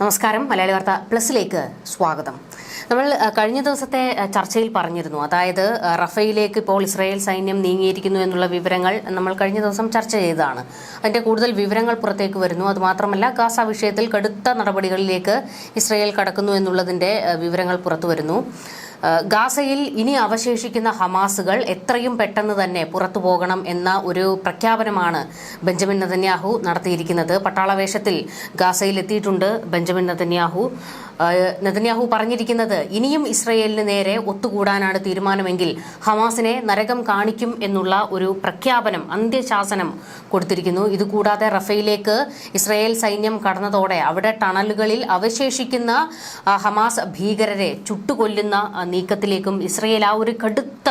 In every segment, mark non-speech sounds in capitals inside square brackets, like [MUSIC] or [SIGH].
നമസ്കാരം. മലയാളി വാർത്ത പ്ലസിലേക്ക് സ്വാഗതം. നമ്മൾ കഴിഞ്ഞ ദിവസത്തെ ചർച്ചയിൽ പറഞ്ഞിരുന്നു. അതായത് റഫയിലേക്ക് ഇപ്പോൾ ഇസ്രായേൽ സൈന്യം നീങ്ങിയിരിക്കുന്നു എന്നുള്ള വിവരങ്ങൾ നമ്മൾ കഴിഞ്ഞ ദിവസം ചർച്ച ചെയ്തതാണ്. അതിന്റെ കൂടുതൽ വിവരങ്ങൾ പുറത്തേക്ക് വരുന്നു. അതുമാത്രമല്ല ഗാസ വിഷയത്തിൽ കടുത്ത നടപടികളിലേക്ക് ഇസ്രായേൽ കടക്കുന്നു എന്നുള്ളതിന്റെ വിവരങ്ങൾ പുറത്തു വരുന്നു. ഗാസയിൽ ഇനി അവശേഷിക്കുന്ന ഹമാസുകൾ എത്രയും പെട്ടെന്ന് തന്നെ പുറത്തു പോകണം എന്ന ഒരു പ്രഖ്യാപനമാണ് ബെഞ്ചമിൻ നെതന്യാഹു നടത്തിയിരിക്കുന്നത്. പട്ടാളവേഷത്തിൽ ഗാസയിൽ എത്തിയിട്ടുണ്ട് ബെഞ്ചമിൻ നെതന്യാഹു. നെതന്യാഹു പറഞ്ഞിരിക്കുന്നത് ഇനിയും ഇസ്രയേലിന് നേരെ ഒത്തുകൂടാനാണ് തീരുമാനമെങ്കിൽ ഹമാസിനെ നരകം കാണിക്കും എന്നുള്ള ഒരു പ്രഖ്യാപനം അന്ത്യശാസനം കൊടുത്തിരിക്കുന്നു. ഇതുകൂടാതെ റഫയിലേക്ക് ഇസ്രയേൽ സൈന്യം കടന്നതോടെ അവിടെ ടണലുകളിൽ അവശേഷിക്കുന്ന ഹമാസ് ഭീകരരെ ചുട്ടുകൊല്ലുന്ന നീക്കത്തിലേക്കും ഇസ്രയേൽ ആ ഒരു കടുത്ത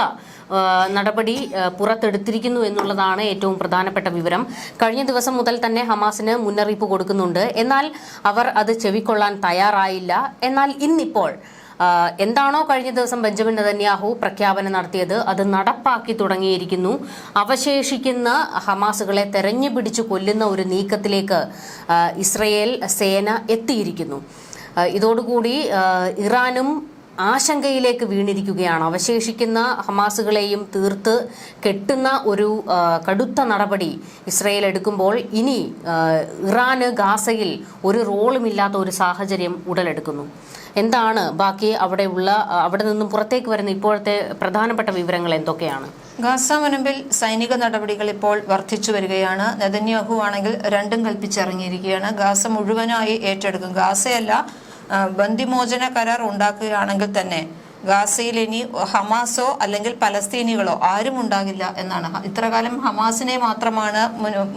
നടപടി പുറത്തെടുത്തിരിക്കുന്നു എന്നുള്ളതാണ് ഏറ്റവും പ്രധാനപ്പെട്ട വിവരം. കഴിഞ്ഞ ദിവസം മുതൽ തന്നെ ഹമാസിന് മുന്നറിയിപ്പ് കൊടുക്കുന്നുണ്ട്. എന്നാൽ അവർ അത് ചെവിക്കൊള്ളാൻ തയ്യാറായില്ല. എന്നാൽ ഇന്നിപ്പോൾ എന്താണോ കഴിഞ്ഞ ദിവസം ബെഞ്ചമിൻ നെതന്യാഹു പ്രഖ്യാപനം നടത്തിയത് അത് നടപ്പാക്കി തുടങ്ങിയിരിക്കുന്നു. അവശേഷിക്കുന്ന ഹമാസുകളെ തെരഞ്ഞു പിടിച്ചു കൊല്ലുന്ന ഒരു നീക്കത്തിലേക്ക് ഇസ്രയേൽ സേന എത്തിയിരിക്കുന്നു. ഇതോടുകൂടി ഇറാനും ആശങ്കയിലേക്ക് വീണിരിക്കുകയാണ്. അവശേഷിക്കുന്ന ഹമാസുകളെയും തീർത്ത് കെട്ടുന്ന ഒരു കടുത്ത നടപടി ഇസ്രയേൽ എടുക്കുമ്പോൾ ഇനി ഇറാന് ഗാസയിൽ ഒരു റോളുമില്ലാത്ത ഒരു സാഹചര്യം ഉടലെടുക്കുന്നു. എന്താണ് ബാക്കി അവിടെയുള്ള അവിടെ നിന്നും പുറത്തേക്ക് വരുന്ന ഇപ്പോഴത്തെ പ്രധാനപ്പെട്ട വിവരങ്ങൾ എന്തൊക്കെയാണ്? ഗാസ മുനമ്പിൽ സൈനിക നടപടികൾ ഇപ്പോൾ വർദ്ധിച്ചു വരികയാണ്. നെതന്യാഹു ആണെങ്കിൽ രണ്ടും കൽപ്പിച്ചിറങ്ങിയിരിക്കുകയാണ്. ഗാസ മുഴുവനായി ഏറ്റെടുക്കും. ഗാസയല്ല ബന്ദിമോചന കരാർ ഉണ്ടാക്കുകയാണെങ്കിൽ തന്നെ ഗാസയിൽ ഇനി ഹമാസോ അല്ലെങ്കിൽ പലസ്തീനികളോ ആരും ഉണ്ടാകില്ല എന്നാണ്. ഇത്രകാലം ഹമാസിനെ മാത്രമാണ്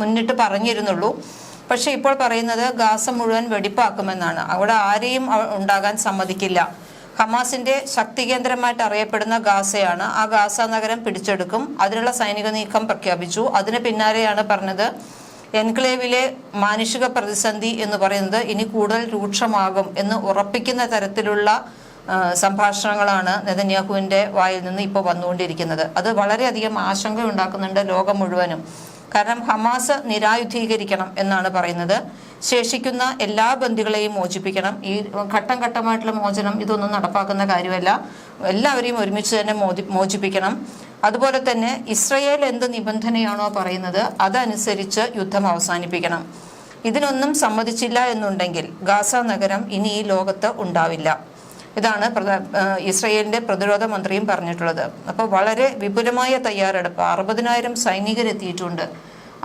മുന്നിട്ട് പറഞ്ഞിരുന്നുള്ളൂ. പക്ഷെ ഇപ്പോൾ പറയുന്നത് ഗാസ മുഴുവൻ വെടിപ്പാക്കുമെന്നാണ്. അവിടെ ആരെയും ഉണ്ടാകാൻ സമ്മതിക്കില്ല. ഹമാസിന്റെ ശക്തി കേന്ദ്രമായിട്ട് അറിയപ്പെടുന്ന ഗാസയാണ്. ആ ഗാസ നഗരം പിടിച്ചെടുക്കും. അതിനുള്ള സൈനിക നീക്കം പ്രഖ്യാപിച്ചു. അതിന് പിന്നാലെയാണ് പറഞ്ഞത് എൻക്ലേവിലെ മാനുഷിക പ്രതിസന്ധി എന്ന് പറയുന്നത് ഇനി കൂടുതൽ രൂക്ഷമാകും എന്ന് ഉറപ്പിക്കുന്ന തരത്തിലുള്ള സംഭാഷണങ്ങളാണ് നെതന്യാഹുവിന്റെ വായിൽ നിന്ന് ഇപ്പോൾ വന്നുകൊണ്ടിരിക്കുന്നത്. അത് വളരെയധികം ആശങ്ക ഉണ്ടാക്കുന്നുണ്ട് ലോകം മുഴുവനും. കാരണം ഹമാസ് നിരായുധീകരിക്കണം എന്നാണ് പറയുന്നത്. ശേഷിക്കുന്ന എല്ലാ ബന്ധികളെയും മോചിപ്പിക്കണം. ഈ ഘട്ടം ഘട്ടമായിട്ടുള്ള മോചനം ഇതൊന്നും നടപ്പാക്കുന്ന കാര്യമല്ല. എല്ലാവരെയും ഒരുമിച്ച് തന്നെ മോചി മോചിപ്പിക്കണം. അതുപോലെ തന്നെ ഇസ്രയേൽ എന്ത് നിബന്ധനയാണോ പറയുന്നത് അതനുസരിച്ച് യുദ്ധം അവസാനിപ്പിക്കണം. ഇതിനൊന്നും സമ്മതിച്ചില്ല എന്നുണ്ടെങ്കിൽ ഗാസ നഗരം ഇനി ഈ ലോകത്ത് ഉണ്ടാവില്ല. ഇതാണ് ഇസ്രയേലിന്റെ പ്രതിരോധ മന്ത്രിയും പറഞ്ഞിട്ടുള്ളത്. അപ്പോൾ വളരെ വിപുലമായ തയ്യാറെടുപ്പ്. അറുപതിനായിരം സൈനികരെത്തിയിട്ടുണ്ട്.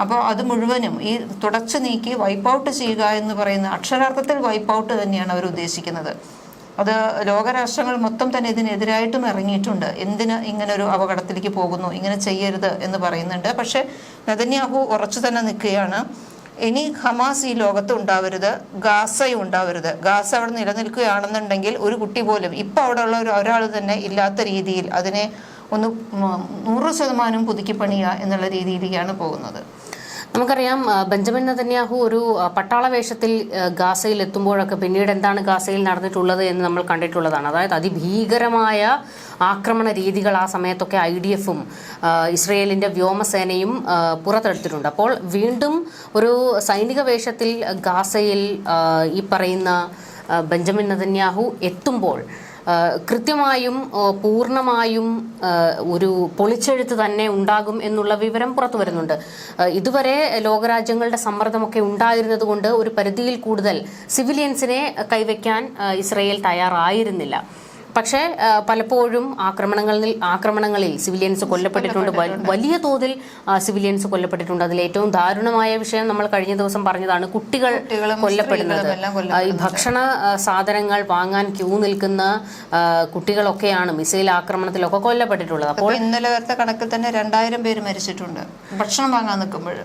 അപ്പോൾ അത് മുഴുവനും ഈ തുടച്ചു നീക്കി വൈപ്പ് ഔട്ട് ചെയ്യുക എന്ന് പറയുന്ന അക്ഷരാർത്ഥത്തിൽ വൈപ്പ് ഔട്ട് തന്നെയാണ് അവർ ഉദ്ദേശിക്കുന്നത്. അത് ലോകരാഷ്ട്രങ്ങൾ മൊത്തം തന്നെ ഇതിനെതിരായിട്ടും ഇറങ്ങിയിട്ടുണ്ട്. എന്തിന് ഇങ്ങനെ ഒരു അപകടത്തിലേക്ക് പോകുന്നു? ഇങ്ങനെ ചെയ്യരുത് എന്ന് പറയുന്നുണ്ട്. പക്ഷേ നെതന്യാഹു ഉറച്ചു തന്നെ നിൽക്കുകയാണ്. ഇനി ഹമാസ് ഈ ലോകത്ത് ഉണ്ടാവരുത് ഗാസയും ഉണ്ടാവരുത്. ഗാസ അവിടെ നിലനിൽക്കുകയാണെന്നുണ്ടെങ്കിൽ ഒരു കുട്ടി പോലും ഇപ്പൊ അവിടെ ഉള്ള ഒരു ഒരാൾ തന്നെ ഇല്ലാത്ത രീതിയിൽ അതിനെ ഒന്ന് നൂറ് ശതമാനം പുതുക്കി പണിയുക എന്നുള്ള രീതിയിലേക്കാണ് പോകുന്നത്. നമുക്കറിയാം ബെഞ്ചമിൻ നതന്യാഹു ഒരു പട്ടാള വേഷത്തിൽ ഗാസയിൽ എത്തുമ്പോഴൊക്കെ പിന്നീട് എന്താണ് ഗാസയിൽ നടന്നിട്ടുള്ളത് എന്ന് നമ്മൾ കണ്ടിട്ടുള്ളതാണ്. അതായത് അതിഭീകരമായ ആക്രമണ രീതികൾ ആ സമയത്തൊക്കെ ഐ ഡി എഫും ഇസ്രയേലിന്റെ വ്യോമസേനയും പുറത്തെടുത്തിട്ടുണ്ട്. അപ്പോൾ വീണ്ടും ഒരു സൈനിക വേഷത്തിൽ ഗാസയിൽ ഈ പറയുന്ന ബെഞ്ചമിൻ നതന്യാഹു എത്തുമ്പോൾ കൃത്യമായും പൂർണമായും ഒരു പൊളിച്ചെഴുത്ത് തന്നെ ഉണ്ടാകും എന്നുള്ള വിവരം പുറത്തു വരുന്നുണ്ട്. ഇതുവരെ ലോകരാജ്യങ്ങളുടെ സമ്മർദ്ദമൊക്കെ ഉണ്ടായിരുന്നത് കൊണ്ട് ഒരു പരിധിയിൽ കൂടുതൽ സിവിലിയൻസിനെ കൈവയ്ക്കാൻ ഇസ്രയേൽ തയ്യാറായിരുന്നില്ല. പക്ഷേ പലപ്പോഴും ആക്രമണങ്ങളിൽ ആക്രമണങ്ങളിൽ സിവിലിയൻസ് കൊല്ലപ്പെട്ടിട്ടുണ്ട്. വലിയ തോതിൽ സിവിലിയൻസ് കൊല്ലപ്പെട്ടിട്ടുണ്ട്. അതിൽ ഏറ്റവും ദാരുണമായ വിഷയം നമ്മൾ കഴിഞ്ഞ ദിവസം പറഞ്ഞതാണ് കുട്ടികൾ കൊല്ലപ്പെടുന്നത്. ഈ ഭക്ഷണ സാധനങ്ങൾ വാങ്ങാൻ ക്യൂ നിൽക്കുന്ന കുട്ടികളൊക്കെയാണ് മിസൈൽ ആക്രമണത്തിലൊക്കെ കൊല്ലപ്പെട്ടിട്ടുള്ളത്. അപ്പോൾ ഇന്നലെ വരത്തെ കണക്കിൽ തന്നെ രണ്ടായിരം പേര് മരിച്ചിട്ടുണ്ട് ഭക്ഷണം വാങ്ങാൻ നിൽക്കുമ്പോൾ.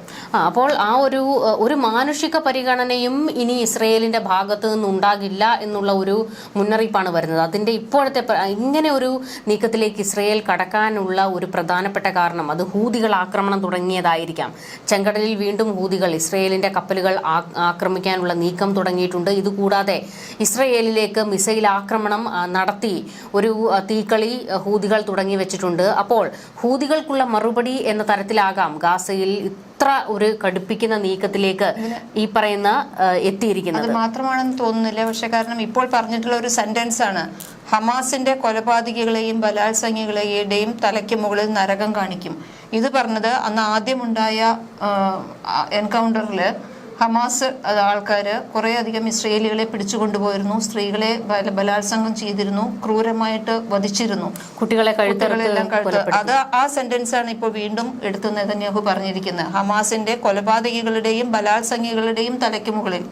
അപ്പോൾ ആ ഒരു ഒരു മാനുഷിക പരിഗണനയും ഇനി ഇസ്രയേലിന്റെ ഭാഗത്ത് നിന്ന് ഉണ്ടാകില്ല എന്നുള്ള ഒരു മുന്നറിയിപ്പാണ് വരുന്നത്. അതിന്റെ ഇപ്പോഴത്തെ ഇങ്ങനെ ഒരു നീക്കത്തിലേക്ക് ഇസ്രയേൽ കടക്കാനുള്ള ഒരു പ്രധാനപ്പെട്ട കാരണം അത് ഹൂതികൾ ആക്രമണം തുടങ്ങിയതായിരിക്കാം. ചെങ്കടലിൽ വീണ്ടും ഹൂതികൾ ഇസ്രയേലിന്റെ കപ്പലുകൾ ആക്രമിക്കാനുള്ള നീക്കം തുടങ്ങിയിട്ടുണ്ട്. ഇതുകൂടാതെ ഇസ്രയേലിലേക്ക് മിസൈൽ ആക്രമണം നടത്തി ഒരു തീക്കളി ഹൂതികൾ തുടങ്ങി വെച്ചിട്ടുണ്ട്. അപ്പോൾ ഹൂതികൾക്കുള്ള മറുപടി എന്ന തരത്തിലാകാം ഗാസയിൽ ഇത്ര ഒരു കടുപ്പിക്കുന്ന നീക്കത്തിലേക്ക് ഈ പറയുന്ന എത്തിയിരിക്കുന്നത്. മാത്രമാണെന്ന് തോന്നുന്നില്ല. പക്ഷെ കാരണം ഇപ്പോൾ പറഞ്ഞിട്ടുള്ള ഒരു സെന്റൻസ് ആണ്. ഹമാസിന്റെ കൊലപാതകികളെയും ബലാത്സംഗികളെയും തലയ്ക്ക് മുകളിൽ നരകം കാണിക്കും. ഇത് പറഞ്ഞത് അന്ന് ആദ്യമുണ്ടായ എൻകൗണ്ടറിൽ ഹമാസ് ആൾക്കാർ കുറേ അധികം ഇസ്രയേലികളെ പിടിച്ചുകൊണ്ടുപോയിരുന്നു. സ്ത്രീകളെ ബലാത്സംഗം ചെയ്തിരുന്നു. ക്രൂരമായിട്ട് വധിച്ചിരുന്നു. കുട്ടികളെ കുട്ടികളെല്ലാം കഴുത്ത് അത് ആ സെന്റൻസ് ആണ് ഇപ്പോൾ വീണ്ടും എടുത്തു നെതന്യാഹു പറഞ്ഞിരിക്കുന്നത്. ഹമാസിന്റെ കൊലപാതകികളുടെയും ബലാത്സംഗികളുടെയും തലയ്ക്ക് മുകളിൽ.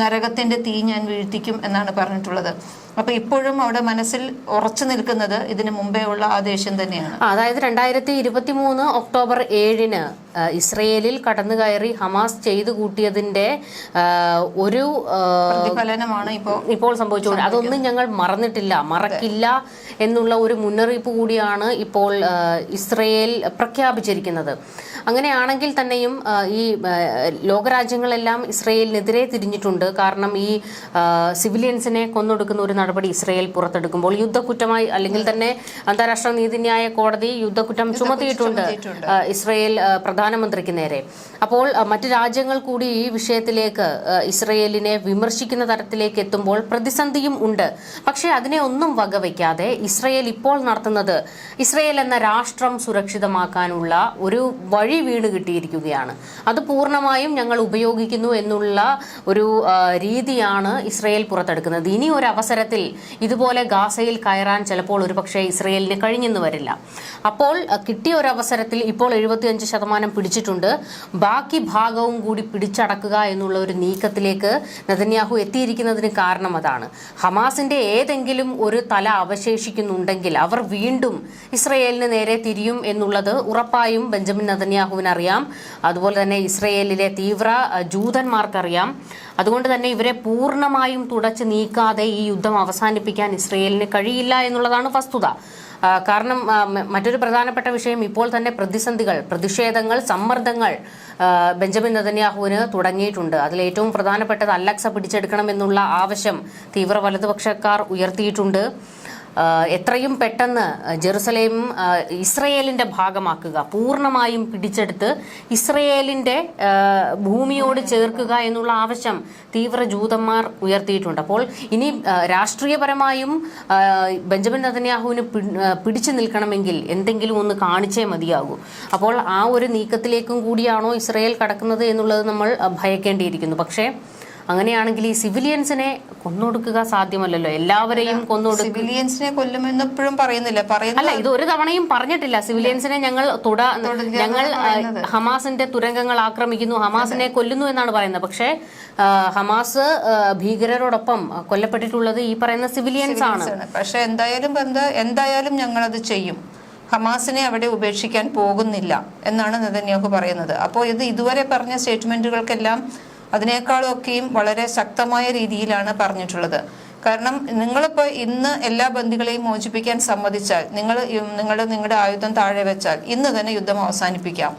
നരകത്തിന്റെ തീ ഞാൻ വീഴ്ത്തിക്കും എന്നാണ് പറഞ്ഞിട്ടുള്ളത്. അപ്പൊ ഇപ്പോഴും അവിടെ മനസ്സിൽ ഉറച്ചു നിൽക്കുന്നത് ഇതിനു മുമ്പേ ഉള്ള ആ ദേഷ്യം തന്നെയാണ് അതായത് രണ്ടായിരത്തി ഇരുപത്തി മൂന്ന് ഒക്ടോബർ ഏഴിന് ഇസ്രയേലിൽ കടന്നു കയറി ഹമാസ് ചെയ്തു കൂട്ടിയതിന്റെ ഒരു ഫലനമാണ് പ്രതിഫലനമാണ് ഇപ്പോൾ ഇപ്പോൾ സംഭവിച്ചുകൊണ്ട് അതൊന്നും ഞങ്ങൾ മറന്നിട്ടില്ല മറക്കില്ല എന്നുള്ള ഒരു മുന്നറിയിപ്പ് കൂടിയാണ് ഇപ്പോൾ ഇസ്രയേൽ പ്രഖ്യാപിച്ചിരിക്കുന്നത്. അങ്ങനെയാണെങ്കിൽ തന്നെയും ഈ ലോകരാജ്യങ്ങളെല്ലാം ഇസ്രയേലിനെതിരെ തിരിഞ്ഞിട്ടുണ്ട്. കാരണം ഈ സിവിലിയൻസിനെ കൊന്നൊടുക്കുന്ന ഒരു നടപടി ഇസ്രയേൽ പുറത്തെടുക്കുമ്പോൾ യുദ്ധക്കുറ്റമായി അല്ലെങ്കിൽ തന്നെ അന്താരാഷ്ട്ര നീതിന്യായ കോടതി യുദ്ധക്കുറ്റം ചുമത്തിയിട്ടുണ്ട് ഇസ്രയേൽ പ്രധാനമന്ത്രിക്ക് നേരെ. അപ്പോൾ മറ്റു രാജ്യങ്ങൾ കൂടി ഈ വിഷയത്തിലേക്ക് ഇസ്രയേലിനെ വിമർശിക്കുന്ന തരത്തിലേക്ക് എത്തുമ്പോൾ പ്രതിസന്ധിയും ഉണ്ട്. പക്ഷേ അതിനെ ഒന്നും വകവയ്ക്കാതെ ഇസ്രയേൽ ഇപ്പോൾ നടത്തുന്നത് ഇസ്രയേൽ എന്ന രാഷ്ട്രം സുരക്ഷിതമാക്കാനുള്ള ഒരു വഴി വീണ് കിട്ടിയിരിക്കുകയാണ്. അത് പൂർണമായും ഞങ്ങൾ ഉപയോഗിക്കുന്നു എന്നുള്ള ഒരു രീതിയാണ് ഇസ്രയേൽ പുറത്തെടുക്കുന്നത്. ഇനി ഒരു അവസരത്തിൽ ഇതുപോലെ ഗാസയിൽ കയറാൻ ചിലപ്പോൾ ഒരുപക്ഷെ ഇസ്രയേലിന് കഴിഞ്ഞെന്ന് വരില്ല. അപ്പോൾ കിട്ടിയ ഒരു അവസരത്തിൽ ഇപ്പോൾ എഴുപത്തിയഞ്ച് ശതമാനം പിടിച്ചിട്ടുണ്ട്. ബാക്കി ഭാഗവും കൂടി പിടിച്ചടക്കുക എന്നുള്ള ഒരു നീക്കത്തിലേക്ക് നെതന്യാഹു എത്തിയിരിക്കുന്നതിന് കാരണം അതാണ്. ഹമാസിന്റെ ഏതെങ്കിലും ഒരു തല അവശേഷിക്കുന്നുണ്ടെങ്കിൽ അവർ വീണ്ടും ഇസ്രയേലിന് നേരെ തിരിയും എന്നുള്ളത് ഉറപ്പായും ബെഞ്ചമിൻ നെതന്യാഹുവിന് അറിയാം അതുപോലെ തന്നെ ഇസ്രയേലിലെ തീവ്ര ജൂതന്മാർക്കറിയാം. അതുകൊണ്ട് തന്നെ ഇവരെ പൂർണമായും തുടച്ചു നീക്കാതെ ഈ യുദ്ധം അവസാനിപ്പിക്കാൻ ഇസ്രയേലിന് കഴിയില്ല എന്നുള്ളതാണ് വസ്തുത. കാരണം മറ്റൊരു പ്രധാനപ്പെട്ട വിഷയം ഇപ്പോൾ തന്നെ പ്രതിസന്ധികൾ പ്രതിഷേധങ്ങൾ സമ്മർദ്ദങ്ങൾ ബെഞ്ചമിൻ നദന്യാഹുവിന് തുടങ്ങിയിട്ടുണ്ട്. അതിൽ ഏറ്റവും പ്രധാനപ്പെട്ടത് അല്ലക്സ പിടിച്ചെടുക്കണമെന്നുള്ള ആവശ്യം തീവ്ര വലതുപക്ഷക്കാർ ഉയർത്തിയിട്ടുണ്ട്. എത്രയും പെട്ടെന്ന് ജെറുസലേം ഇസ്രയേലിന്റെ ഭാഗമാക്കുക പൂർണമായും പിടിച്ചെടുത്ത് ഇസ്രയേലിന്റെ ഭൂമിയോട് ചേർക്കുക എന്നുള്ള ആവശ്യം തീവ്ര ജൂതന്മാർ ഉയർത്തിയിട്ടുണ്ട്. അപ്പോൾ ഇനി രാഷ്ട്രീയപരമായും ബെഞ്ചമിൻ നദന്യാഹുവിന് പിടിച്ചു നിൽക്കണമെങ്കിൽ എന്തെങ്കിലും ഒന്ന് കാണിച്ചേ മതിയാകൂ. അപ്പോൾ ആ ഒരു നീക്കത്തിലേക്കും കൂടിയാണോ ഇസ്രയേൽ കടക്കുന്നത് എന്നുള്ളത് നമ്മൾ ഭയക്കേണ്ടിയിരിക്കുന്നു. പക്ഷേ അങ്ങനെയാണെങ്കിൽ ഈ സിവിലിയൻസിനെ കൊന്നൊടുക്കുക സാധ്യമല്ലല്ലോ? എല്ലാവരെയും കൊന്നൊടുക്കുക സിവിലിയൻസിനെ കൊല്ലുമെന്ന് പറയുന്നില്ല. പറയുന്ന അല്ല ഇത് ഒരു തവണയും പറഞ്ഞിട്ടില്ല. സിവിലിയൻസിനെ ഞങ്ങൾ തുട ഞങ്ങൾ ഹമാസിന്റെ തുരങ്കങ്ങൾ ആക്രമിക്കുന്നു. ഹമാസിനെ കൊല്ലുന്നു എന്നാണ് പറയുന്നത്. പക്ഷേ ഹമാസ് ഭീകരരോടൊപ്പം കൊല്ലപ്പെട്ടിട്ടുള്ളത് ഈ പറയുന്ന സിവിലിയൻസ് ആണ് പക്ഷെ എന്തായാലും എന്താ എന്തായാലും ഞങ്ങൾ അത് ചെയ്യും. ഹമാസിനെ അവിടെ ഉപേക്ഷിക്കാൻ പോകുന്നില്ല എന്നാണ് നെതന്യാഹു പറയുന്നത്. അപ്പോൾ ഇത് ഇതുവരെ പറഞ്ഞ സ്റ്റേറ്റ്മെന്റുകൾക്കെല്ലാം അതിനേക്കാളൊക്കെയും വളരെ ശക്തമായ രീതിയിലാണ് പറഞ്ഞിട്ടുള്ളത്. കാരണം നിങ്ങളിപ്പോൾ ഇന്ന് എല്ലാ ബന്ദികളെയും മോചിപ്പിക്കാൻ സമ്മതിച്ചാൽ നിങ്ങൾ നിങ്ങൾ നിങ്ങളുടെ ആയുധം താഴെ വെച്ചാൽ ഇന്ന് തന്നെ യുദ്ധം അവസാനിപ്പിക്കാം.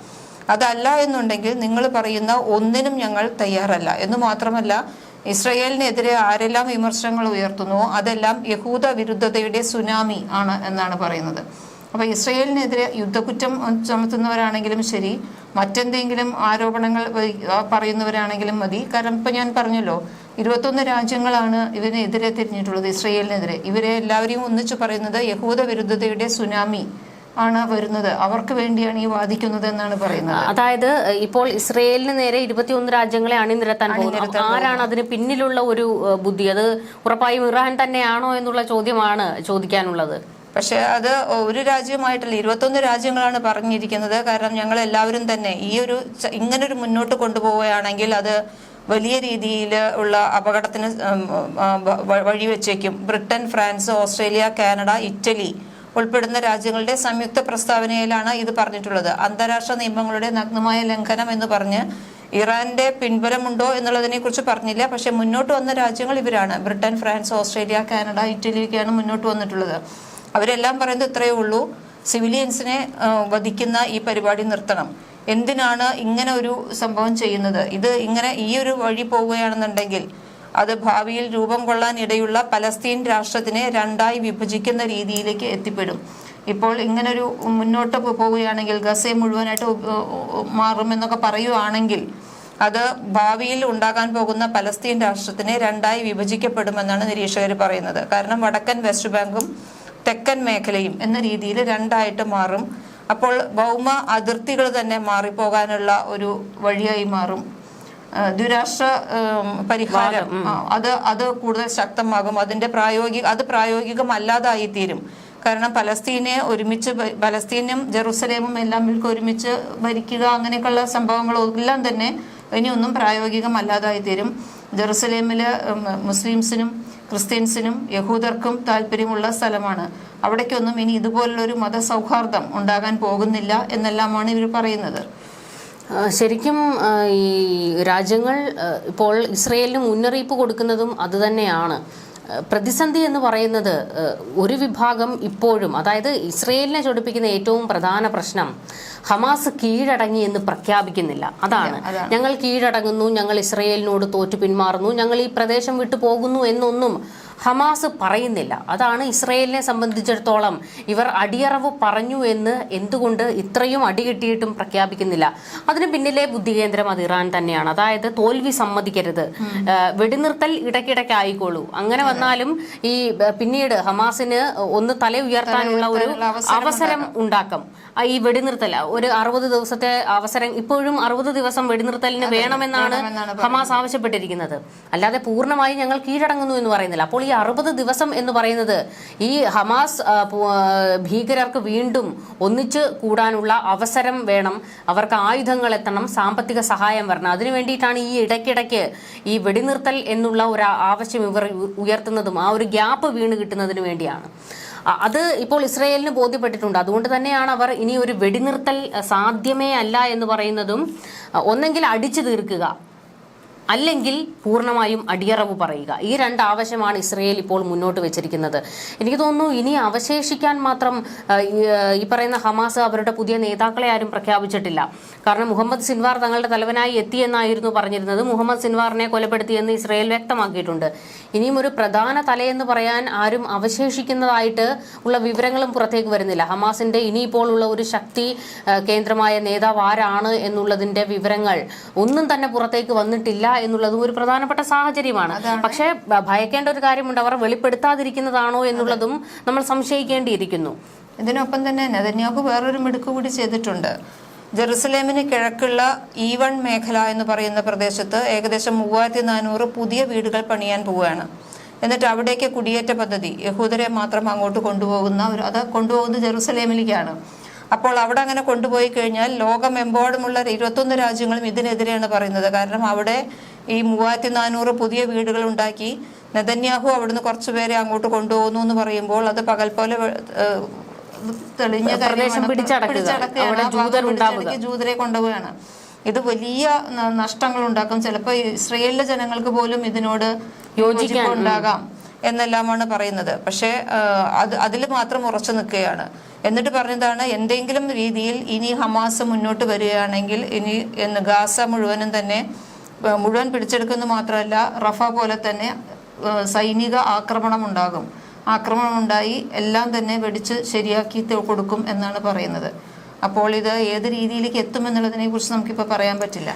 അതല്ല എന്നുണ്ടെങ്കിൽ നിങ്ങൾ പറയുന്ന ഒന്നിനും ഞങ്ങൾ തയ്യാറല്ല. എന്ന് മാത്രമല്ല ഇസ്രയേലിനെതിരെ ആരെല്ലാം വിമർശനങ്ങൾ ഉയർത്തുന്നുവോ അതെല്ലാം യഹൂദ വിരുദ്ധതയുടെ സുനാമി ആണ് എന്നാണ് പറയുന്നത്. അപ്പൊ ഇസ്രയേലിനെതിരെ യുദ്ധക്കുറ്റം ചുമത്തുന്നവരാണെങ്കിലും ശരി മറ്റെന്തെങ്കിലും ആരോപണങ്ങൾ പറയുന്നവരാണെങ്കിലും മതി. കാരണം ഇപ്പൊ ഞാൻ പറഞ്ഞല്ലോ ഇരുപത്തൊന്ന് രാജ്യങ്ങളാണ് ഇവരെതിരെ തിരിഞ്ഞിട്ടുള്ളത് ഇസ്രയേലിനെതിരെ. ഇവരെ എല്ലാവരെയും ഒന്നിച്ചു പറയുന്നത് യഹൂദ വിരുദ്ധതയുടെ സുനാമി ആണ് വരുന്നത്. അവർക്ക് വേണ്ടിയാണ് ഈ വാദിക്കുന്നത് എന്നാണ് പറയുന്നത്. അതായത് ഇപ്പോൾ ഇസ്രയേലിന് നേരെ ഇരുപത്തിയൊന്ന് രാജ്യങ്ങളെ അണിനിരത്താൻ പോകുന്നത് ആരാണ് അതിന് പിന്നിലുള്ള ഒരു ബുദ്ധി? അത് ഉറപ്പായും ഇറാൻ തന്നെയാണോ എന്നുള്ള ചോദ്യമാണ് ചോദിക്കാനുള്ളത്. പക്ഷെ അത് ഒരു രാജ്യമായിട്ടല്ല ഇരുപത്തൊന്ന് രാജ്യങ്ങളാണ് പറഞ്ഞിരിക്കുന്നത്. കാരണം ഞങ്ങൾ എല്ലാവരും തന്നെ ഈ ഒരു ഇങ്ങനെ ഇങ്ങനൊരു മുന്നോട്ട് കൊണ്ടുപോവുകയാണെങ്കിൽ അത് വലിയ രീതിയിൽ ഉള്ള അപകടത്തിന് വഴിവെച്ചേക്കും Britain France Australia Canada Italy ഉൾപ്പെടുന്ന രാജ്യങ്ങളുടെ സംയുക്ത പ്രസ്താവനയിലാണ് ഇത് പറഞ്ഞിട്ടുള്ളത്. അന്താരാഷ്ട്ര നിയമങ്ങളുടെ നഗ്നമായ ലംഘനം എന്ന് പറഞ്ഞ് ഇറാന്റെ പിൻബലമുണ്ടോ എന്നുള്ളതിനെ കുറിച്ച് പറഞ്ഞില്ല. പക്ഷെ മുന്നോട്ട് വന്ന രാജ്യങ്ങൾ ഇവരാണ്. ബ്രിട്ടൻ ഫ്രാൻസ് ഓസ്ട്രേലിയ കാനഡ ഇറ്റലിയൊക്കെയാണ് മുന്നോട്ട് വന്നിട്ടുള്ളത്. അവരെല്ലാം പറയുന്നത് ഇത്രയേ ഉള്ളൂ. സിവിലിയൻസിനെ വധിക്കുന്ന ഈ പരിപാടി നിർത്തണം. എന്തിനാണ് ഇങ്ങനെ ഒരു സംഭവം ചെയ്യുന്നത്? ഇത് ഇങ്ങനെ ഈ ഒരു വഴി പോവുകയാണെന്നുണ്ടെങ്കിൽ അത് ഭാവിയിൽ രൂപം കൊള്ളാൻ ഇടയുള്ള പലസ്തീൻ രാഷ്ട്രത്തിനെ രണ്ടായി വിഭജിക്കുന്ന രീതിയിലേക്ക് എത്തിപ്പെടും. ഇപ്പോൾ ഇങ്ങനൊരു മുന്നോട്ട് പോവുകയാണെങ്കിൽ ഗസയെ മുഴുവനായിട്ട് മാറുമെന്നൊക്കെ പറയുകയാണെങ്കിൽ അത് ഭാവിയിൽ ഉണ്ടാകാൻ പോകുന്ന പലസ്തീൻ രാഷ്ട്രത്തിനെ രണ്ടായി വിഭജിക്കപ്പെടുമെന്നാണ് നിരീക്ഷകർ പറയുന്നത്. കാരണം വടക്കൻ വെസ്റ്റ് ബാങ്കും തെക്കൻ മേഖലയും എന്ന രീതിയിൽ രണ്ടായിട്ട് മാറും. അപ്പോൾ ഭൗമ അതിർത്തികൾ തന്നെ മാറിപ്പോകാനുള്ള ഒരു വഴിയായി മാറും. ദുരാഷ്ട്ര പരിഹാരം. അത് അത് കൂടുതൽ ശക്തമാകും. അതിന്റെ പ്രായോഗിക അത് പ്രായോഗികമല്ലാതായി തീരും കാരണം പലസ്തീനെ ഒരുമിച്ച് പലസ്തീനും ജെറുസലേമും എല്ലാം ഒരുമിച്ച് ഭരിക്കുക അങ്ങനെയൊക്കെയുള്ള സംഭവങ്ങളെല്ലാം തന്നെ ഇനിയൊന്നും പ്രായോഗികമല്ലാതായി തീരും ജെറുസലേമിൽ മുസ്ലിംസിനും ക്രിസ്ത്യൻസിനും യഹൂദർക്കും താല്പര്യമുള്ള സ്ഥലമാണ്. അവിടേക്കൊന്നും ഇനി ഇതുപോലുള്ളൊരു മതസൗഹാർദ്ദം ഉണ്ടാകാൻ പോകുന്നില്ല എന്നെല്ലാമാണ് ഇവർ പറയുന്നത്. ശരിക്കും ഈ രാജ്യങ്ങൾ ഇപ്പോൾ ഇസ്രയേലിന് മുന്നറിയിപ്പ് കൊടുക്കുന്നതും അതുതന്നെയാണ് പ്രതിസന്ധി എന്ന് പറയുന്നത് ഒരു വിഭാഗം ഇപ്പോഴും അതായത് ഇസ്രയേലിനെ ചൊടിപ്പിക്കുന്ന ഏറ്റവും പ്രധാന പ്രശ്നം ഹമാസ് കീഴടങ്ങി എന്ന് പ്രഖ്യാപിക്കുന്നില്ല. അതാണ്. ഞങ്ങൾ കീഴടങ്ങുന്നു ഞങ്ങൾ ഇസ്രയേലിനോട് തോറ്റു പിന്മാറുന്നു ഞങ്ങൾ ഈ പ്രദേശം വിട്ടു പോകുന്നു എന്നൊന്നും ഹമാസ് പറയുന്നില്ല. അതാണ് ഇസ്രയേലിനെ സംബന്ധിച്ചിടത്തോളം ഇവർ അടിയറവ് പറഞ്ഞു എന്ന് എന്തുകൊണ്ട് ഇത്രയും അടി കിട്ടിയിട്ടും പ്രഖ്യാപിക്കുന്നില്ല. അതിന് പിന്നിലെ ബുദ്ധികേന്ദ്രം അത് ഇറാൻ തന്നെയാണ്. അതായത് തോൽവി സമ്മതിക്കരുത്. വെടിനിർത്തൽ ഇടയ്ക്കിടയ്ക്ക് ആയിക്കോളൂ അങ്ങനെ വന്നാലും ഈ പിന്നീട് ഹമാസിന് ഒന്ന് തല ഉയർത്താനുള്ള ഒരു അവസരം ഉണ്ടാക്കും. ഈ വെടിനിർത്തൽ ഒരു അറുപത് ദിവസത്തെ അവസരം ഇപ്പോഴും അറുപത് ദിവസം വെടിനിർത്തലിന് വേണമെന്നാണ് ഹമാസ് ആവശ്യപ്പെട്ടിരിക്കുന്നത്. അല്ലാതെ പൂർണമായും ഞങ്ങൾ കീഴടങ്ങുന്നു എന്ന് പറയുന്നില്ല. അപ്പോൾ ഈ അറുപത് ദിവസം എന്ന് പറയുന്നത് ഈ ഹമാസ് ഭീകരർക്ക് വീണ്ടും ഒന്നിച്ച് കൂടാനുള്ള അവസരം വേണം. അവർക്ക് ആയുധങ്ങൾ എത്തണം സാമ്പത്തിക സഹായം വരണം. അതിനു വേണ്ടിയിട്ടാണ് ഈ ഇടയ്ക്കിടയ്ക്ക് ഈ വെടിനിർത്തൽ എന്നുള്ള ഒരു ആവശ്യം ഇവർ ഉയർത്തുന്നതും ആ ഒരു ഗ്യാപ്പ് വീണ് കിട്ടുന്നതിന് വേണ്ടിയാണ്. അത് ഇപ്പോൾ ഇസ്രയേലിന് ബോധ്യപ്പെട്ടിട്ടുണ്ട്. അതുകൊണ്ട് തന്നെയാണ് അവർ ഇനി ഒരു വെടിനിർത്തൽ സാധ്യമേ അല്ല എന്ന് പറയുന്നതും ഒന്നെങ്കിൽ അടിച്ചു തീർക്കുക. അല്ലെങ്കിൽ പൂർണമായും അടിയറവ് പറയുക. ഈ രണ്ട് ആവശ്യമാണ് ഇസ്രയേൽ ഇപ്പോൾ മുന്നോട്ട് വെച്ചിരിക്കുന്നത്. എനിക്ക് തോന്നുന്നു ഇനി അവശേഷിക്കാൻ മാത്രം ഈ, പറയുന്ന ഹമാസ് അവരുടെ പുതിയ നേതാക്കളെ ആരും പ്രഖ്യാപിച്ചിട്ടില്ല. കാരണം മുഹമ്മദ് സിൻവാർ തങ്ങളുടെ തലവനായി എത്തിയെന്നായിരുന്നു പറഞ്ഞിരുന്നത്. മുഹമ്മദ് സിൻവാറിനെ കൊലപ്പെടുത്തിയെന്ന് ഇസ്രയേൽ വ്യക്തമാക്കിയിട്ടുണ്ട്. ഇനിയും ഒരു പ്രധാന തലയെന്ന് പറയാൻ ആരും അവശേഷിക്കുന്നതായിട്ട് ഉള്ള വിവരങ്ങളും പുറത്തേക്ക് വരുന്നില്ല. ഹമാസിന്റെ ഇനിയിപ്പോൾ ഉള്ള ഒരു ശക്തി കേന്ദ്രമായ നേതാവ് ആരാണ് എന്നുള്ളതിന്റെ വിവരങ്ങൾ ഒന്നും തന്നെ പുറത്തേക്ക് വന്നിട്ടില്ല എന്നുള്ളതും ഒരു പ്രധാനപ്പെട്ട സാഹചര്യമാണ്. പക്ഷേ ഭയക്കേണ്ട ഒരു കാര്യമുണ്ട്. അവർ വെളിപ്പെടുത്താതിരിക്കുന്നതാണോ എന്നുള്ളതും നമ്മൾ സംശയിക്കേണ്ടിയിരിക്കുന്നു. ഇതിനൊപ്പം തന്നെ നെതന്യാഹു വേറൊരു മിടുക്ക് കൂടി ചെയ്തിട്ടുണ്ട്. ജെറുസലേമിന് കിഴക്കുള്ള ഈ വൺ മേഖല എന്ന് പറയുന്ന പ്രദേശത്ത് ഏകദേശം മൂവായിരത്തി നാനൂറ് പുതിയ വീടുകൾ പണിയാൻ പോവുകയാണ്. എന്നിട്ട് അവിടേക്ക് കുടിയേറ്റ പദ്ധതി യഹൂദരെ മാത്രം അങ്ങോട്ട് കൊണ്ടുപോകുന്ന ഒരു അത് കൊണ്ടുപോകുന്നത് ജെറുസലേമിലേക്കാണ്. അപ്പോൾ അവിടെ അങ്ങനെ കൊണ്ടുപോയി കഴിഞ്ഞാൽ ലോകമെമ്പാടുമുള്ള ഇരുപത്തൊന്ന് രാജ്യങ്ങളും ഇതിനെതിരെയാണ് പറയുന്നത്. കാരണം അവിടെ ഈ മൂവായിരത്തി നാനൂറ് പുതിയ വീടുകൾ ഉണ്ടാക്കി നെതന്യാഹു അവിടുന്ന് കുറച്ചു പേരെ അങ്ങോട്ട് കൊണ്ടുപോകുന്നു എന്ന് പറയുമ്പോൾ അത് പകൽ പോലെ തെളിഞ്ഞ. പിടിച്ചടക്കുകയാണ്. ജൂതരെ കൊണ്ടുപോവുകയാണ്. ഇത് വലിയ നഷ്ടങ്ങൾ ഉണ്ടാക്കും ചിലപ്പോൾ ഇസ്രയേലിലെ ജനങ്ങൾക്ക് പോലും ഇതിനോട് യോജിപ്പ് ഉണ്ടാകാം എന്നെല്ലാമാണ് പറയുന്നത്. പക്ഷേ അത് അതിൽ മാത്രം ഉറച്ചു നിൽക്കുകയാണ്. എന്നിട്ട് പറഞ്ഞതാണ് എന്തെങ്കിലും രീതിയിൽ ഇനി ഹമാസ് മുന്നോട്ട് വരികയാണെങ്കിൽ ഇനി എന്ന് ഗാസ മുഴുവനും തന്നെ മുഴുവൻ പിടിച്ചെടുക്കുന്നു മാത്രമല്ല റഫ പോലെ തന്നെ സൈനിക ആക്രമണം ഉണ്ടാകും. ആക്രമണം ഉണ്ടായി എല്ലാം തന്നെ വെടിച്ച് ശരിയാക്കി കൊടുക്കും എന്നാണ് പറയുന്നത്. അപ്പോൾ ഇത് ഏത് രീതിയിലേക്ക് എത്തുമെന്നുള്ളതിനെ കുറിച്ച് നമുക്കിപ്പോൾ പറയാൻ പറ്റില്ല.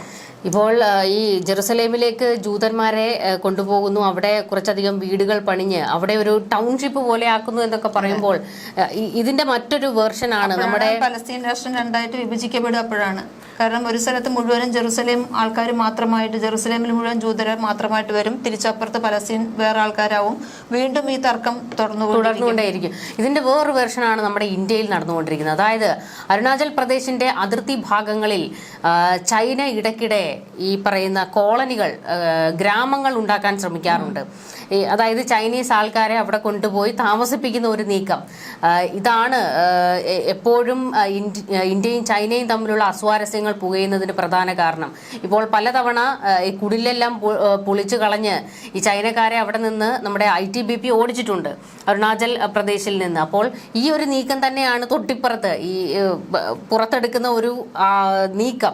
ഇപ്പോൾ ഈ ജെറുസലേമിലേക്ക് ജൂതന്മാരെ കൊണ്ടുപോകുന്നു. അവിടെ കുറച്ചധികം വീടുകൾ പണിഞ്ഞ് അവിടെ ഒരു ടൗൺഷിപ്പ് പോലെ ആക്കുന്നു എന്നൊക്കെ പറയുമ്പോൾ ഇതിന്റെ മറ്റൊരു വേർഷനാണ് നമ്മുടെ പലസ്തീൻ രാഷ്ട്രം രണ്ടായിട്ട് വിഭജിക്കപ്പെടുക അപ്പോഴാണ്. കാരണം ഒരു സ്ഥലത്ത് മുഴുവനും ജെറുസലേം ആൾക്കാർ മാത്രമായിട്ട് ജെറുസലേമിൽ മുഴുവൻ ജൂതരെ മാത്രമായിട്ട് വരും. തിരിച്ചപ്പുറത്ത് പലസ്തീൻ വേറെ ആൾക്കാരാവും. വീണ്ടും ഈ തർക്കം തുടർന്നു തുടർന്നുകൊണ്ടേയിരിക്കും. ഇതിന്റെ വേറൊരു വേർഷനാണ് നമ്മുടെ ഇന്ത്യയിൽ നടന്നുകൊണ്ടിരിക്കുന്നത്. അതായത് അരുണാചൽ പ്രദേശിന്റെ അതിർത്തി ഭാഗങ്ങളിൽ ചൈന ഇടയ്ക്കിടെ ഈ പറയുന്ന കോളനികൾ ഗ്രാമങ്ങൾ ഉണ്ടാക്കാൻ ശ്രമിക്കാറുണ്ട്. അതായത് ചൈനീസ് ആൾക്കാരെ അവിടെ കൊണ്ടുപോയി താമസിപ്പിക്കുന്ന ഒരു നീക്കം. ഇതാണ് എപ്പോഴും ഇന്ത്യയും ചൈനയും തമ്മിലുള്ള അസ്വാരസ്യങ്ങൾ ആകാശങ്ങൾ പുകയുന്നതിന് പ്രധാന കാരണം. ഇപ്പോൾ പലതവണ ഈ കുടിലെല്ലാം പൊളിച്ചു കളഞ്ഞ് ഈ ചൈനക്കാരെ അവിടെ നിന്ന് നമ്മുടെ ഐ ടി ബി പി ഓടിച്ചിട്ടുണ്ട് അരുണാചൽ പ്രദേശിൽ നിന്ന്. അപ്പോൾ ഈ ഒരു നീക്കം തന്നെയാണ് തൊട്ടിപ്പുറത്ത് ഈ പുറത്തെടുക്കുന്ന ഒരു നീക്കം.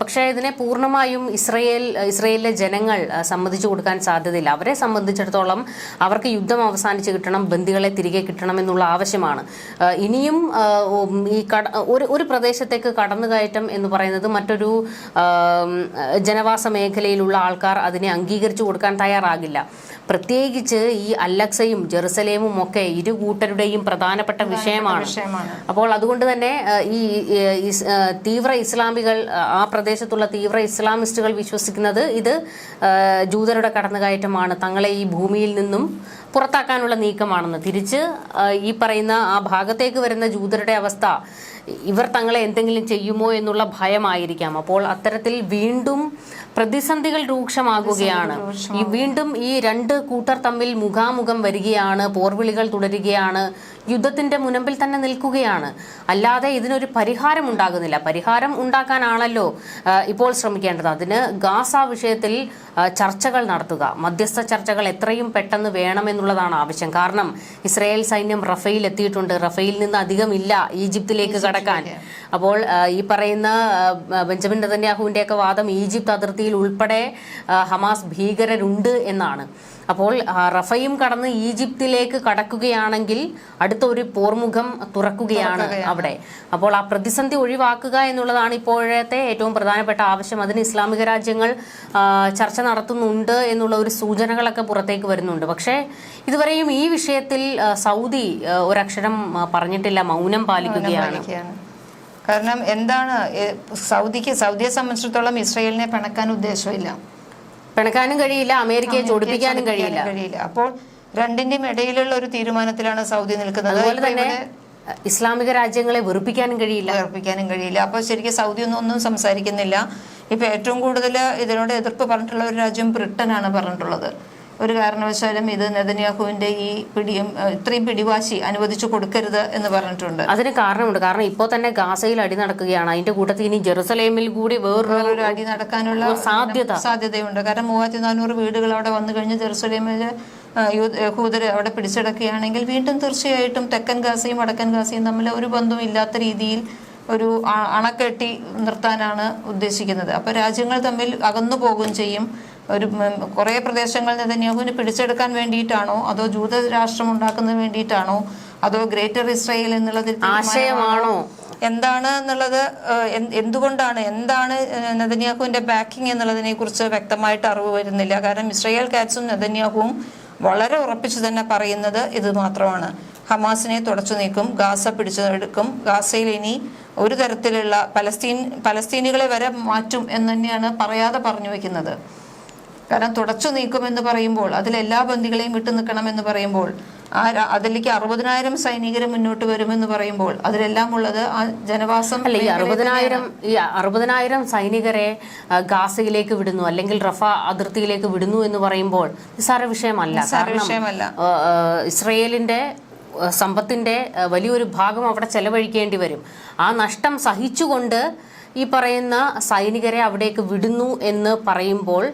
പക്ഷേ ഇതിനെ പൂർണമായും ഇസ്രയേൽ ഇസ്രയേലിലെ ജനങ്ങൾ സമ്മതിച്ചു കൊടുക്കാൻ സാധ്യതയില്ല. അവരെ സംബന്ധിച്ചിടത്തോളം അവർക്ക് യുദ്ധം അവസാനിച്ച് കിട്ടണം ബന്ദികളെ തിരികെ കിട്ടണം എന്നുള്ള ആവശ്യമാണ്. ഇനിയും ഈ ഒരു ഒരു പ്രദേശത്തേക്ക് കടന്നുകയറ്റം എന്ന് പറയുന്നത് മറ്റൊരു ജനവാസ മേഖലയിലുള്ള ആൾക്കാർ അതിനെ അംഗീകരിച്ചു കൊടുക്കാൻ തയ്യാറാകില്ല. പ്രത്യേകിച്ച് ഈ അല്ലക്സയും ജെറുസലേമും ഒക്കെ ഇരു കൂട്ടരുടെയും പ്രധാനപ്പെട്ട വിഷയമാണ്. അപ്പോൾ അതുകൊണ്ട് തന്നെ ഈ തീവ്ര ഇസ്ലാമികൾ ആ, ആ പ്രദേശത്തുള്ള തീവ്ര ഇസ്ലാമിസ്റ്റുകൾ വിശ്വസിക്കുന്നത് ഇത് ജൂതരുടെ കടന്നുകയറ്റമാണ്. തങ്ങളെ ഈ ഭൂമിയിൽ നിന്നും പുറത്താക്കാനുള്ള നീക്കമാണെന്ന്. തിരിച്ച് ഈ പറയുന്ന ആ ഭാഗത്തേക്ക് വരുന്ന ജൂതരുടെ അവസ്ഥ ഇവർ തങ്ങളെ എന്തെങ്കിലും ചെയ്യുമോ എന്നുള്ള ഭയമായിരിക്കാം. അപ്പോൾ അത്തരത്തിൽ വീണ്ടും പ്രതിസന്ധികൾ രൂക്ഷമാകുകയാണ്. ഈ വീണ്ടും ഈ രണ്ട് കൂട്ടർ തമ്മിൽ മുഖാമുഖം വരികയാണ് പോർവിളികൾ തുടരുകയാണ്. യുദ്ധത്തിന്റെ മുനമ്പിൽ തന്നെ നിൽക്കുകയാണ്. അല്ലാതെ ഇതിനൊരു പരിഹാരം ഉണ്ടാകുന്നില്ല. പരിഹാരം ഉണ്ടാക്കാനാണല്ലോ ഇപ്പോൾ ശ്രമിക്കേണ്ടത്. അതിന് ഗാസ വിഷയത്തിൽ ചർച്ചകൾ നടത്തുക. മധ്യസ്ഥ ചർച്ചകൾ എത്രയും പെട്ടെന്ന് വേണമെന്നുള്ളതാണ് ആവശ്യം. കാരണം ഇസ്രായേൽ സൈന്യം റഫേൽ എത്തിയിട്ടുണ്ട്. റഫേൽ നിന്ന് അധികമില്ല ഈജിപ്തിലേക്ക് കടക്കാൻ. അപ്പോൾ ഈ പറയുന്ന ബെഞ്ചമിൻ നതന്യാഹുവിന്റെയൊക്കെ വാദം ഈജിപ്ത് അതിർത്തിയിൽ ഉൾപ്പെടെ ഹമാസ് ഭീകരരുണ്ട് എന്നാണ്. അപ്പോൾ റഫയും കടന്ന് ഈജിപ്തിലേക്ക് കടക്കുകയാണെങ്കിൽ അടുത്ത ഒരു പോർമുഖം തുറക്കുകയാണ് അവിടെ. അപ്പോൾ ആ പ്രതിസന്ധി ഒഴിവാക്കുക എന്നുള്ളതാണ് ഇപ്പോഴത്തെ ഏറ്റവും പ്രധാനപ്പെട്ട ആവശ്യം. അതിന് ഇസ്ലാമിക രാജ്യങ്ങൾ ചർച്ച നടത്തുന്നുണ്ട് എന്നുള്ള ഒരു സൂചനകളൊക്കെ പുറത്തേക്ക് വരുന്നുണ്ട്. പക്ഷേ ഇതുവരെയും ഈ വിഷയത്തിൽ സൗദി ഒരക്ഷരം പറഞ്ഞിട്ടില്ല മൗനം പാലിക്കുകയാണ്. കാരണം എന്താണ് സൗദിക്ക് സൗദിയെ സംബന്ധിച്ചിടത്തോളം ഇസ്രയേലിനെ പിണക്കാൻ ഉദ്ദേശമില്ല. പിണക്കാനും കഴിയില്ല അമേരിക്കയെ ചൊടിപ്പിക്കാനും കഴിയില്ല. കഴിയില്ല. അപ്പോൾ രണ്ടിന്റെയും ഇടയിലുള്ള ഒരു തീരുമാനത്തിലാണ് സൗദി നിൽക്കുന്നത്. അതുപോലെ തന്നെ ഇസ്ലാമിക രാജ്യങ്ങളെ വെറുപ്പിക്കാനും കഴിയില്ല. വെറുപ്പിക്കാനും കഴിയില്ല. അപ്പോൾ ശരിക്കും സൗദി ഒന്നും ഒന്നും സംസാരിക്കുന്നില്ല. ഇപ്പൊ ഏറ്റവും കൂടുതൽ ഇതിനോട് എതിർപ്പ് പറഞ്ഞിട്ടുള്ള ഒരു രാജ്യം ബ്രിട്ടനാണ് പറഞ്ഞിട്ടുള്ളത്. ഒരു കാരണവശാലും ഇത് നെതന്യാഹുവിന്റെ ഈ പിടിയും ഇത്രയും പിടിവാശി അനുവദിച്ചു കൊടുക്കരുത് എന്ന് പറഞ്ഞിട്ടുണ്ട്. അതിന് കാരണമുണ്ട്. കാരണം ഇപ്പോൾ തന്നെ ഗാസയിൽ അടി നടക്കുകയാണ്. അതിന്റെ കൂട്ടത്തിൽ ഇനി ജെറുസലേമിൽ കൂടി വേറൊരു അടി നടക്കാനുള്ള സാധ്യത. സാധ്യതയുണ്ട്. കാരണം മൂവായിരത്തി നാനൂറ് വീടുകൾ അവിടെ വന്നു കഴിഞ്ഞ് ജെറുസലേമിൽ യഹൂദർ അവിടെ പിടിച്ചടക്കുകയാണെങ്കിൽ വീണ്ടും തീർച്ചയായിട്ടും തെക്കൻ ഗാസയും വടക്കൻ ഗാസയും തമ്മിൽ ഒരു ബന്ധവും ഇല്ലാത്ത രീതിയിൽ ഒരു അണക്കെട്ടി നിർത്താനാണ് ഉദ്ദേശിക്കുന്നത്. അപ്പോൾ രാജ്യങ്ങൾ തമ്മിൽ അകന്നു പോകുകയും ചെയ്യും. ഒരു കുറേ പ്രദേശങ്ങളിൽ നെതന്യാഹുവിന് പിടിച്ചെടുക്കാൻ വേണ്ടിയിട്ടാണോ? അതോ ജൂത രാഷ്ട്രം ഉണ്ടാക്കുന്നതിന് വേണ്ടിയിട്ടാണോ? അതോ ഗ്രേറ്റർ ഇസ്രയേൽ എന്നുള്ളത് ആശയമാണോ? എന്താണ് എന്നുള്ളത് എന്തുകൊണ്ടാണ് എന്താണ് നെതന്യാഹുവിന്റെ ബാക്കിംഗ് എന്നുള്ളതിനെ കുറിച്ച് വ്യക്തമായിട്ട് അറിവ് വരുന്നില്ല. കാരണം ഇസ്രയേൽ കാറ്റ്സും നെതന്യാഹുവും വളരെ ഉറപ്പിച്ചു തന്നെ പറയുന്നത് ഇത് മാത്രമാണ്. ഹമാസിനെ തുടച്ചു നീക്കും ഗാസ പിടിച്ചെടുക്കും. ഗാസയിൽ ഇനി ഒരു തരത്തിലുള്ള പലസ്തീൻ പലസ്തീനികളെ വരെ മാറ്റും എന്ന് തന്നെയാണ് പറയാതെ പറഞ്ഞു വെക്കുന്നത്. കാരണം തുടച്ചു നീക്കുമെന്ന് പറയുമ്പോൾ അതിൽ എല്ലാ ബന്ദികളെയും വിട്ടു നിൽക്കണമെന്ന് പറയുമ്പോൾ ആ അതിലേക്ക് അറുപതിനായിരം സൈനികർ മുന്നോട്ട് വരുമെന്ന് പറയുമ്പോൾ അതിലെല്ലാം ഉള്ളത് ആ ജനവാസം അല്ല ഈ അറുപതിനായിരം ഈ അറുപതിനായിരം സൈനികരെ ഗാസയിലേക്ക് വിടുന്നു അല്ലെങ്കിൽ റഫ അതിർത്തിയിലേക്ക് വിടുന്നു എന്ന് പറയുമ്പോൾ നിസ്സാര വിഷയമല്ല. വിഷയമല്ല. ഇസ്രയേലിന്റെ സമ്പത്തിന്റെ വലിയൊരു ഭാഗം അവിടെ ചെലവഴിക്കേണ്ടി വരും. ആ നഷ്ടം സഹിച്ചുകൊണ്ട് ഈ പറയുന്ന സൈനികരെ അവിടേക്ക് വിടുന്നു എന്ന് പറയുമ്പോൾ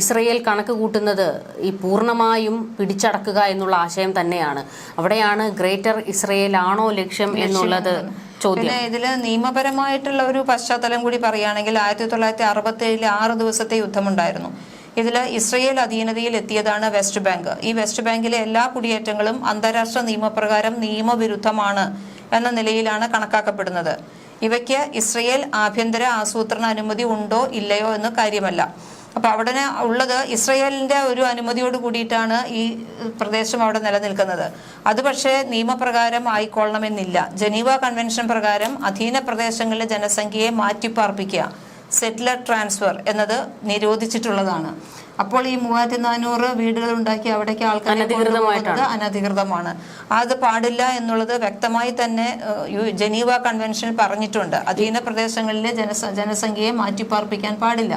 ഇസ്രയേൽ കണക്ക് കൂട്ടുന്നത് ഈ പൂർണമായും പിടിച്ചടക്കുക എന്നുള്ള ആശയം തന്നെയാണ്. അവിടെയാണ് ഗ്രേറ്റർ ഇസ്രയേൽ ആണോ ലക്ഷ്യം എന്നുള്ളത് പിന്നെ ഇതിൽ നിയമപരമായിട്ടുള്ള ഒരു പശ്ചാത്തലം കൂടി പറയുകയാണെങ്കിൽ ആയിരത്തി തൊള്ളായിരത്തി അറുപത്തി ഏഴിൽ ആറ് ദിവസത്തെ യുദ്ധമുണ്ടായിരുന്നു. ഇതിൽ ഇസ്രയേൽ അധീനതയിൽ എത്തിയതാണ് വെസ്റ്റ് ബാങ്ക്. ഈ വെസ്റ്റ് ബാങ്കിലെ എല്ലാ കുടിയേറ്റങ്ങളും അന്താരാഷ്ട്ര നിയമപ്രകാരം നിയമവിരുദ്ധമാണ് എന്ന നിലയിലാണ് കണക്കാക്കപ്പെടുന്നത്. ഇവയ്ക്ക് ഇസ്രയേൽ ആഭ്യന്തര ആസൂത്രണ അനുമതി ഉണ്ടോ ഇല്ലയോ എന്ന് കാര്യമല്ല. അപ്പൊ അവിടെ ഉള്ളത് ഇസ്രയേലിന്റെ ഒരു അനുമതിയോട് കൂടിയിട്ടാണ് ഈ പ്രദേശം അവിടെ നിലനിൽക്കുന്നത്. അത് പക്ഷേ നിയമപ്രകാരം ആയിക്കൊള്ളണമെന്നില്ല. ജനീവ കൺവെൻഷൻ പ്രകാരം അധീന പ്രദേശങ്ങളിലെ ജനസംഖ്യയെ മാറ്റിപ്പാർപ്പിക്കുക സെറ്റിലർ ട്രാൻസ്ഫർ എന്നത് നിരോധിച്ചിട്ടുള്ളതാണ്. അപ്പോൾ ഈ മൂവായിരത്തി നാനൂറ് വീടുകൾ ഉണ്ടാക്കി അവിടേക്ക് ആൾക്കാർ അനധികൃതമാണ്. അത് പാടില്ല എന്നുള്ളത് വ്യക്തമായി തന്നെ ജനീവ കൺവെൻഷൻ പറഞ്ഞിട്ടുണ്ട്. അധീന പ്രദേശങ്ങളിലെ ജനസംഖ്യയെ മാറ്റിപ്പാർപ്പിക്കാൻ പാടില്ല.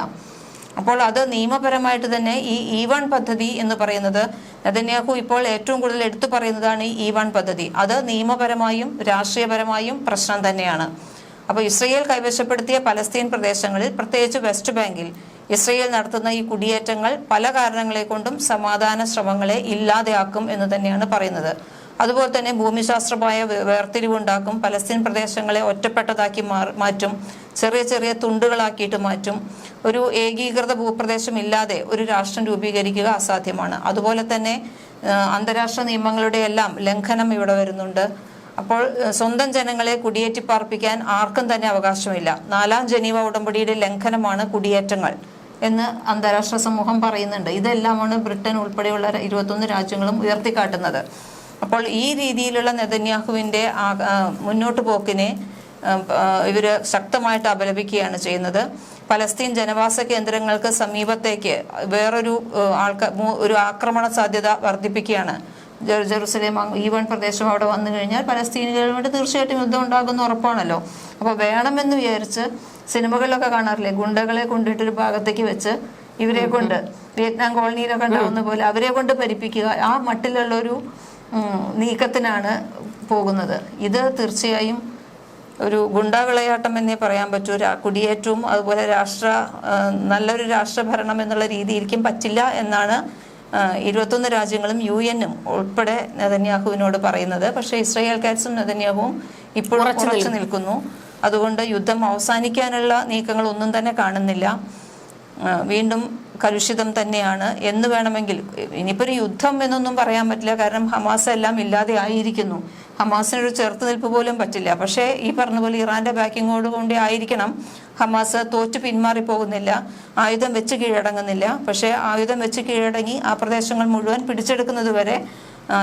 അപ്പോൾ അത് നിയമപരമായിട്ട് തന്നെ ഈ ഇ വൺ പദ്ധതി എന്ന് പറയുന്നത് നെതന്യാഹു ഇപ്പോൾ ഏറ്റവും കൂടുതൽ എടുത്തു പറയുന്നതാണ് ഈ ഇ വൺ പദ്ധതി. അത് നിയമപരമായും രാഷ്ട്രീയപരമായും പ്രശ്നം തന്നെയാണ്. അപ്പോൾ ഇസ്രയേൽ കൈവശപ്പെടുത്തിയ പലസ്തീൻ പ്രദേശങ്ങളിൽ പ്രത്യേകിച്ച് വെസ്റ്റ് ബാങ്കിൽ ഇസ്രയേൽ നടത്തുന്ന ഈ കുടിയേറ്റങ്ങൾ പല കാരണങ്ങളെ കൊണ്ടും സമാധാന ശ്രമങ്ങളെ ഇല്ലാതെയാക്കും എന്ന് തന്നെയാണ് പറയുന്നത്. അതുപോലെ തന്നെ ഭൂമിശാസ്ത്രമായ വേർതിരിവുണ്ടാക്കും. പലസ്തീൻ പ്രദേശങ്ങളെ ഒറ്റപ്പെട്ടതാക്കി മാറ്റും. ചെറിയ ചെറിയ തുണ്ടുകളാക്കിയിട്ട് മാറ്റും. ഒരു ഏകീകൃത ഭൂപ്രദേശം ഇല്ലാതെ ഒരു രാഷ്ട്രം രൂപീകരിക്കുക അസാധ്യമാണ്. അതുപോലെ തന്നെ അന്താരാഷ്ട്ര നിയമങ്ങളുടെ എല്ലാം ലംഘനം ഇവിടെ വരുന്നുണ്ട്. അപ്പോൾ സ്വന്തം ജനങ്ങളെ കുടിയേറ്റി പാർപ്പിക്കാൻ ആർക്കും തന്നെ അവകാശമില്ല. നാലാം ജനീവ ഉടമ്പടിയുടെ ലംഘനമാണ് കുടിയേറ്റങ്ങൾ എന്ന് അന്താരാഷ്ട്ര സമൂഹം പറയുന്നുണ്ട്. ഇതെല്ലാമാണ് ബ്രിട്ടൻ ഉൾപ്പെടെയുള്ള ഇരുപത്തൊന്ന് രാജ്യങ്ങളും ഉയർത്തിക്കാട്ടുന്നത്. അപ്പോൾ ഈ രീതിയിലുള്ള നെതന്യാഹുവിന്റെ മുന്നോട്ട് പോക്കിനെ ഇവർ ശക്തമായിട്ട് അപലപിക്കുകയാണ് ചെയ്യുന്നത്. പലസ്തീൻ ജനവാസ കേന്ദ്രങ്ങൾക്ക് സമീപത്തേക്ക് വേറൊരു ആൾക്കാർ ഒരു ആക്രമണ സാധ്യത വർദ്ധിപ്പിക്കുകയാണ്. ജെറുസലേം ഈവൺ പ്രദേശം അവിടെ വന്നു കഴിഞ്ഞാൽ പലസ്തീനുകളുമായിട്ട് തീർച്ചയായിട്ടും യുദ്ധം ഉണ്ടാകുന്ന ഉറപ്പാണല്ലോ. അപ്പോൾ വേണമെന്ന് വിചാരിച്ച് സിനിമകളിലൊക്കെ കാണാറില്ലേ? ഗുണ്ടകളെ കൊണ്ടിട്ട് ഒരു ഭാഗത്തേക്ക് വെച്ച് ഇവരെ കൊണ്ട് വിയറ്റ്നാം കോളനിയിലൊക്കെ ഉണ്ടാവുന്ന പോലെ അവരെ കൊണ്ട് ഭരിപ്പിക്കുക ആ മട്ടിലുള്ള ഒരു നീക്കത്തിനാണ് പോകുന്നത്. ഇത് തീർച്ചയായും ഒരു ഗുണ്ടാവിളയാട്ടം എന്നേ പറയാൻ പറ്റൂ. കുടിയേറ്റവും അതുപോലെ രാഷ്ട്ര നല്ലൊരു രാഷ്ട്രഭരണം എന്നുള്ള രീതിയിലേക്കും പറ്റില്ല എന്നാണ് ഇരുപത്തൊന്ന് രാജ്യങ്ങളും യു എന്നും ഉൾപ്പെടെ നെതന്യാഹുവിനോട് പറയുന്നത്. പക്ഷേ ഇസ്രായേൽ കാറ്റ്സും നെതന്യാഹുവും ഇപ്പോഴും ഉറച്ചു നിൽക്കുന്നു. അതുകൊണ്ട് യുദ്ധം അവസാനിക്കാനുള്ള നീക്കങ്ങൾ ഒന്നും തന്നെ കാണുന്നില്ല. വീണ്ടും കലുഷിതം തന്നെയാണ് എന്ന് വേണമെങ്കിൽ ഇനിയിപ്പോൾ ഒരു യുദ്ധം എന്നൊന്നും പറയാൻ പറ്റില്ല. കാരണം ഹമാസ് എല്ലാം ഇല്ലാതെ ആയിരിക്കുന്നു. ഹമാസിനൊരു ചെറുത്ത് നിൽപ്പ് പോലും പറ്റില്ല. പക്ഷേ ഈ പറഞ്ഞ പോലെ ഇറാന്റെ ബാക്കിങ്ങോട് കൊണ്ട് ആയിരിക്കണം. ഹമാസ് തോറ്റു പിന്മാറി പോകുന്നില്ല. ആയുധം വെച്ച് കീഴടങ്ങുന്നില്ല. പക്ഷേ ആയുധം വെച്ച് കീഴടങ്ങി ആ പ്രദേശങ്ങൾ മുഴുവൻ പിടിച്ചെടുക്കുന്നത് വരെ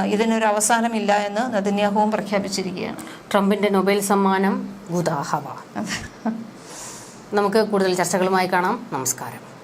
ഇതിനൊരു അവസാനമില്ല എന്ന് നദിന്യാഹവും പ്രഖ്യാപിച്ചിരിക്കുകയാണ്. ട്രംപിന്റെ നൊബേൽ സമ്മാനം ഉദാഹവ. [LAUGHS] നമുക്ക് കൂടുതൽ ചർച്ചകളുമായി കാണാം. നമസ്കാരം.